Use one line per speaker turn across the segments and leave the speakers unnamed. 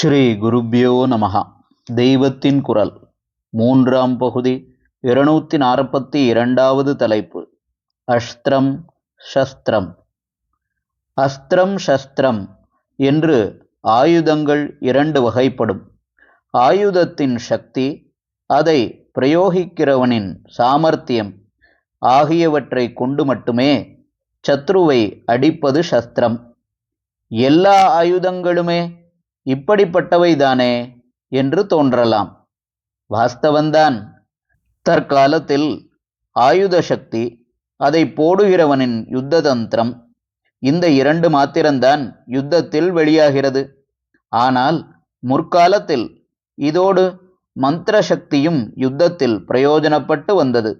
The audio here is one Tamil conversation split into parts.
ஸ்ரீ குருப்யோ நமகா தெய்வத்தின் குரல். மூன்றாம் பகுதி இருநூத்தி நாற்பத்தி இரண்டாவது தலைப்பு. அஸ்திரம் சஸ்திரம் அஸ்திரம் சஸ்திரம் என்று ஆயுதங்கள் இரண்டு வகைப்படும். ஆயுதத்தின் சக்தி அதை பிரயோகிக்கிறவனின் சாமர்த்தியம் ஆகியவற்றை கொண்டு மட்டுமே சத்ருவை அடிப்பது சஸ்திரம் எல்லா ஆயுதங்களுமே இப்படிப்பட்டவைதானே என்று தோன்றலாம். வாஸ்தவந்தான் தற்காலத்தில் ஆயுத சக்தி அதை போடுகிறவனின் யுத்த தந்திரம் இந்த இரண்டு மாத்திரம்தான் யுத்தத்தில் வெளியாகிறது. ஆனால் முற்காலத்தில் இதோடு மந்திர சக்தியும் யுத்தத்தில் பிரயோஜனப்பட்டு வந்தது.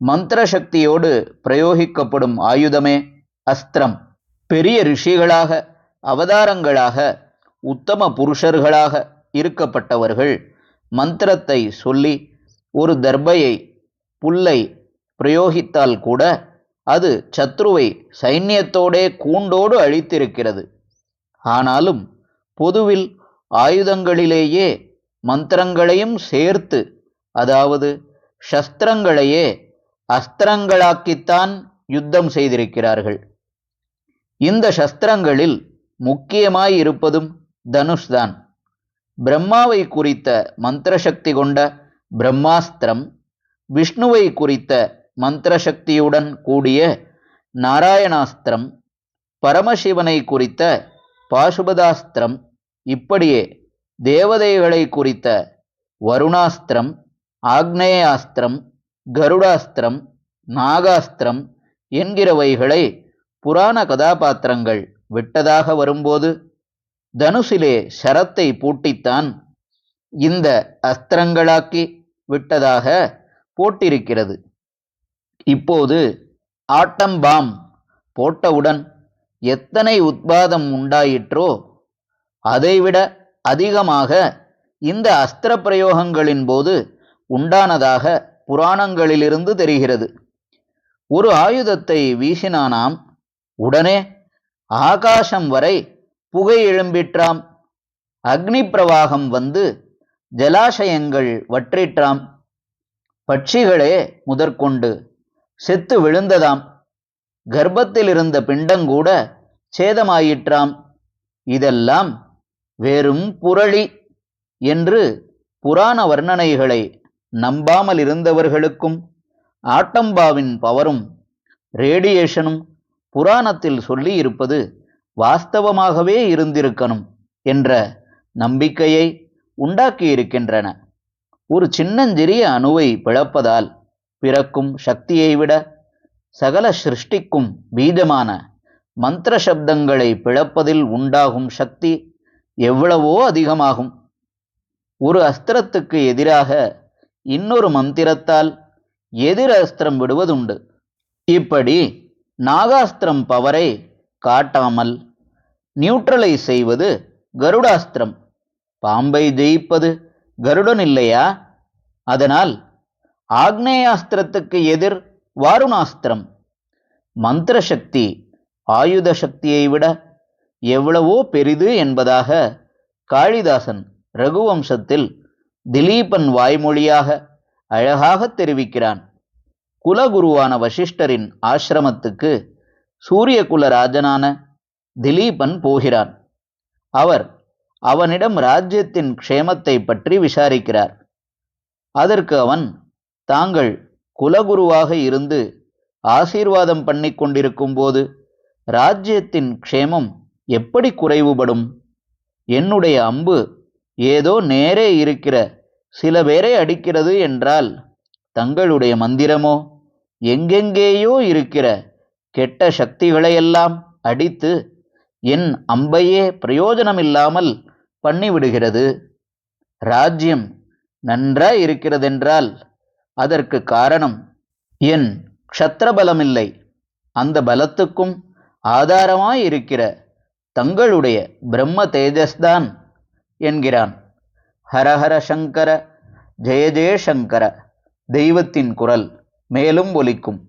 மந்திர சக்தியோடு பிரயோகிக்கப்படும் ஆயுதமே அஸ்திரம். பெரிய ரிஷிகளாக அவதாரங்களாக உத்தம புருஷர்களாக இருக்கப்பட்டவர்கள். மந்திரத்தை சொல்லி ஒரு தர்பையை புல்லை பிரயோகித்தால் கூட அது சத்ருவை சைன்யத்தோடே கூண்டோடு அழித்திருக்கிறது. ஆனாலும் பொதுவில் ஆயுதங்களிலேயே மந்திரங்களையும் சேர்த்து அதாவது சஸ்திரங்களையே அஸ்திரங்களாக்கித்தான் யுத்தம் செய்திருக்கிறார்கள். இந்த சஸ்திரங்களில் முக்கியமாய் தனுஷ் தனுஷ்தான் பிரம்மாவை குறித்த மந்திரசக்தி கொண்ட பிரம்மாஸ்திரம் விஷ்ணுவை குறித்த மந்திரசக்தியுடன் கூடிய நாராயணாஸ்திரம் பரமசிவனை குறித்த பாசுபதாஸ்திரம் இப்படியே தேவதைகளை குறித்த வருணாஸ்திரம் ஆக்னேயாஸ்திரம் கருடாஸ்திரம் நாகாஸ்திரம் என்கிறவைகளை புராண கதாபாத்திரங்கள் விட்டதாக வரும்போது தனுசிலே சரத்தை பூட்டித்தான் இந்த அஸ்திரங்களாக்கி விட்டதாக போட்டிருக்கிறது. இப்போது ஆட்டம் பாம் போட்டவுடன் எத்தனை உத்பாதம் உண்டாயிற்றோ அதைவிட அதிகமாக இந்த அஸ்திர பிரயோகங்களின் போது உண்டானதாக புராணங்களிலிருந்து தெரிகிறது. ஒரு ஆயுதத்தை வீசினானாம் உடனே ஆகாசம் வரை புகை எழும்பிற்றாம். அக்னி பிரவாகம் வந்து ஜலாசயங்கள் வற்றிற்றாம். பட்சிகளே முதற்கொண்டு செத்து விழுந்ததாம். கர்ப்பத்தில் இருந்த பிண்டங்கூட சேதமாயிற்றாம். இதெல்லாம் வெறும் புரளி என்று புராண வர்ணனைகளை நம்பாமல் இருந்தவர்களுக்கும் ஆட்டம்பாவின் பவரும் ரேடியேஷனும் புராணத்தில் சொல்லி இருப்பது வாஸ்தவமாகவே இருந்திருக்கணும் என்ற நம்பிக்கையை உண்டாக்கியிருக்கின்றன. ஒரு சின்னஞ்சிறிய அணுவை பிளப்பதால் பிறக்கும் சக்தியை விட சகல சிருஷ்டிக்கும் பீஜமான மந்திர சப்தங்களை பிளப்பதில் உண்டாகும் சக்தி எவ்வளவோ அதிகமாகும். ஒரு அஸ்திரத்துக்கு எதிராக இன்னொரு மந்திரத்தால் எதிர் அஸ்திரம் விடுவதுண்டு. இப்படி நாகாஸ்திரம் பவரை காட்டாமல் நியூட்ரலைஸ் செய்வது கருடாஸ்திரம். பாம்பை ஜெயிப்பது கருடன் இல்லையா? அதனால் ஆக்னேயாஸ்திரத்துக்கு எதிர் வாருணாஸ்திரம். மந்திர சக்தி ஆயுத சக்தியை விட எவ்வளவோ பெரிது என்பதாக காளிதாசன் ரகுவம்சத்தில் திலீபன் வாய்மொழியாக அழகாக தெரிவிக்கிறான். குலகுருவான வசிஷ்டரின் ஆசிரமத்துக்கு சூரியகுல ராஜனான திலீபன் போகிறான் அவர் அவனிடம் ராஜ்யத்தின் க்ஷேமத்தை பற்றி விசாரிக்கிறார். அதற்கு அவன் தாங்கள் குலகுருவாக இருந்து ஆசீர்வாதம் பண்ணி கொண்டிருக்கும் போது ராஜ்யத்தின் க்ஷேமம் எப்படி குறைவுபடும்? என்னுடைய அம்பு ஏதோ நேரே இருக்கிற சில பேரை அடிக்கிறது என்றால் தங்களுடைய மந்திரமோ? எங்கெங்கேயோ இருக்கிற கெட்ட சக்திகளையெல்லாம் அடித்து என் அம்பையே பிரயோஜனமில்லாமல் பண்ணிவிடுகிறது. ராஜ்யம் நன்றாய் இருக்கிறதென்றால் அதற்கு காரணம் என் க்ஷத்திரபலமில்லை. அந்த பலத்துக்கும் ஆதாரமாய் இருக்கிற தங்களுடைய பிரம்ம தேஜஸ்தான் என்கிறான். ஹரஹர சங்கர ஜெய ஜெயசங்கர தெய்வத்தின் குரல் மேலும் ஒலிக்கும்.